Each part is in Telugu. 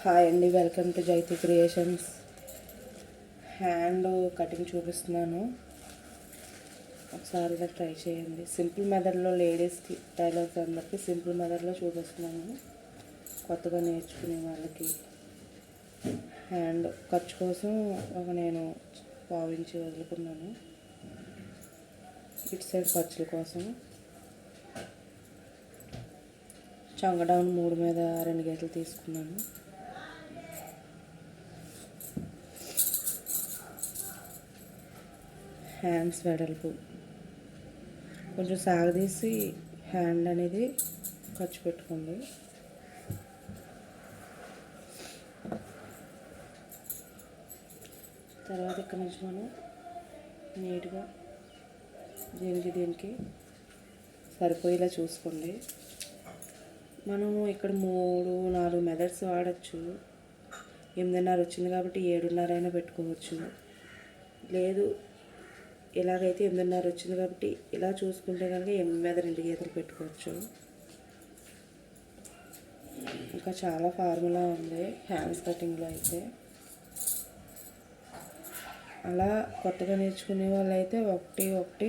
హాయ్ అండి welcome to Jaithi creations hand cutting చూపిస్తున్నాను. ఒకసారి ఇలా ట్రై చేయండి. సింపుల్ మెథడ్లో లేడీస్కి టైలర్స్ అందరికీ సింపుల్ మెథడ్లో చూపిస్తున్నాను. కొత్తగా నేర్చుకునే వాళ్ళకి. హ్యాండ్ ఖర్చు కోసం ఒక నేను పావించి వదులుకున్నాను. ఇటు సైడ్ ఖర్చుల కోసం. చంగడౌన్ మూడు మీద రెండు గీతలు తీసుకున్నాను. హ్యాండ్స్ వెడల్పు. కొంచెం సాగదీసి హ్యాండ్ అనేది ఖర్చు పెట్టుకోండి. తర్వాత ఇక్కడ నుంచి మనం నీట్గా దీనికి దీనికి సరిపోయేలా చూసుకోండి. మనము ఇక్కడ మూడు నాలుగు మెథడ్స్ వాడచ్చు. ఎనిమిదిన్నర వచ్చింది కాబట్టి ఏడున్నర అయినా పెట్టుకోవచ్చు. లేదు ఇలాగైతే ఎనిమిదిన్నర వచ్చింది కాబట్టి ఇలా చూసుకుంటే కనుక ఎనిమిది మీద రెండు గీతలు పెట్టుకోవచ్చు. ఇంకా చాలా ఫార్ములా ఉంది హ్యాండ్స్ కటింగ్లో అయితే. అలా కొత్తగా నేర్చుకునే వాళ్ళు అయితే ఒకటి ఒకటి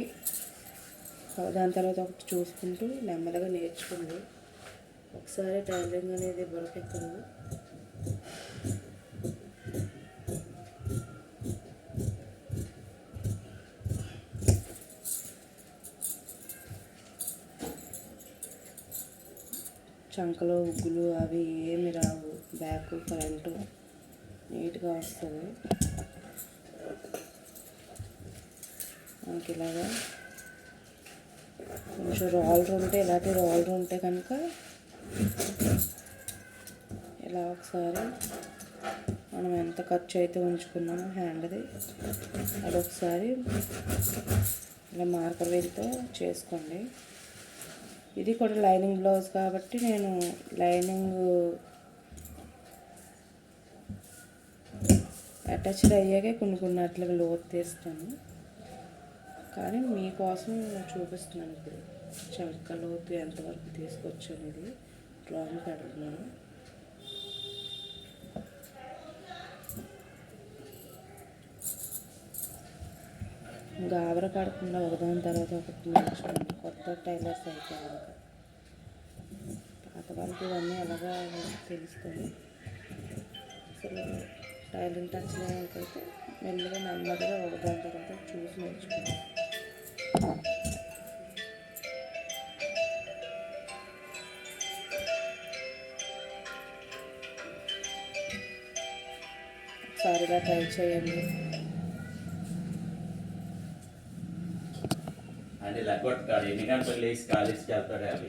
దాని తర్వాత ఒకటి చూసుకుంటూ నెమ్మదిగా నేర్చుకుంది ఒకసారి టైలరింగ్ అనేది బురకెక్కదు చంకలు ఉగ్గులు అవి ఏమి రావు. బ్యాక్ కరెంటు నీట్గా వస్తుంది. మనకి ఇలాగా కొంచెం రోలర్ ఉంటే ఇలాంటి రోలర్ ఉంటే కనుక ఇలా ఒకసారి మనం ఎంత ఖర్చు అయితే ఉంచుకున్నామో హ్యాండ్ది అదొకసారి ఇలా మార్కర్ వేలితో చేసుకోండి. ఇది కూడా లైనింగ్ బ్లౌజ్ కాబట్టి నేను లైనింగ్ అటాచ్డ్ అయ్యాకే కొన్ని కొన్ని అట్లా లోతు తీస్తాను. కానీ మీకోసం చూపిస్తున్నాను ఇప్పుడు. చంక లోతు ఎంతవరకు తీసుకొచ్చు అనేది డ్రాయింగ్ పెడుతున్నాను గాబర పడకుండా ఒకదాని తర్వాత ఒకటి నేర్చుకోండి కొత్త టైలర్స్ అయితే కనుక పాత వాళ్ళకి ఇవన్నీ ఎలాగా తెలుస్తుంది అసలు టైలరింగ్ టచ్ లేనికైతే మెల్లగా నెమ్మదిగా ఒకదాని తర్వాత చూసి నేర్చుకోండి ఒకసారి ట్రై చేయండి. అది లగ్గొట్టుతాడు ఎన్ని గంటలు లేచి కాలేజీకి వెళ్తాడు అవి?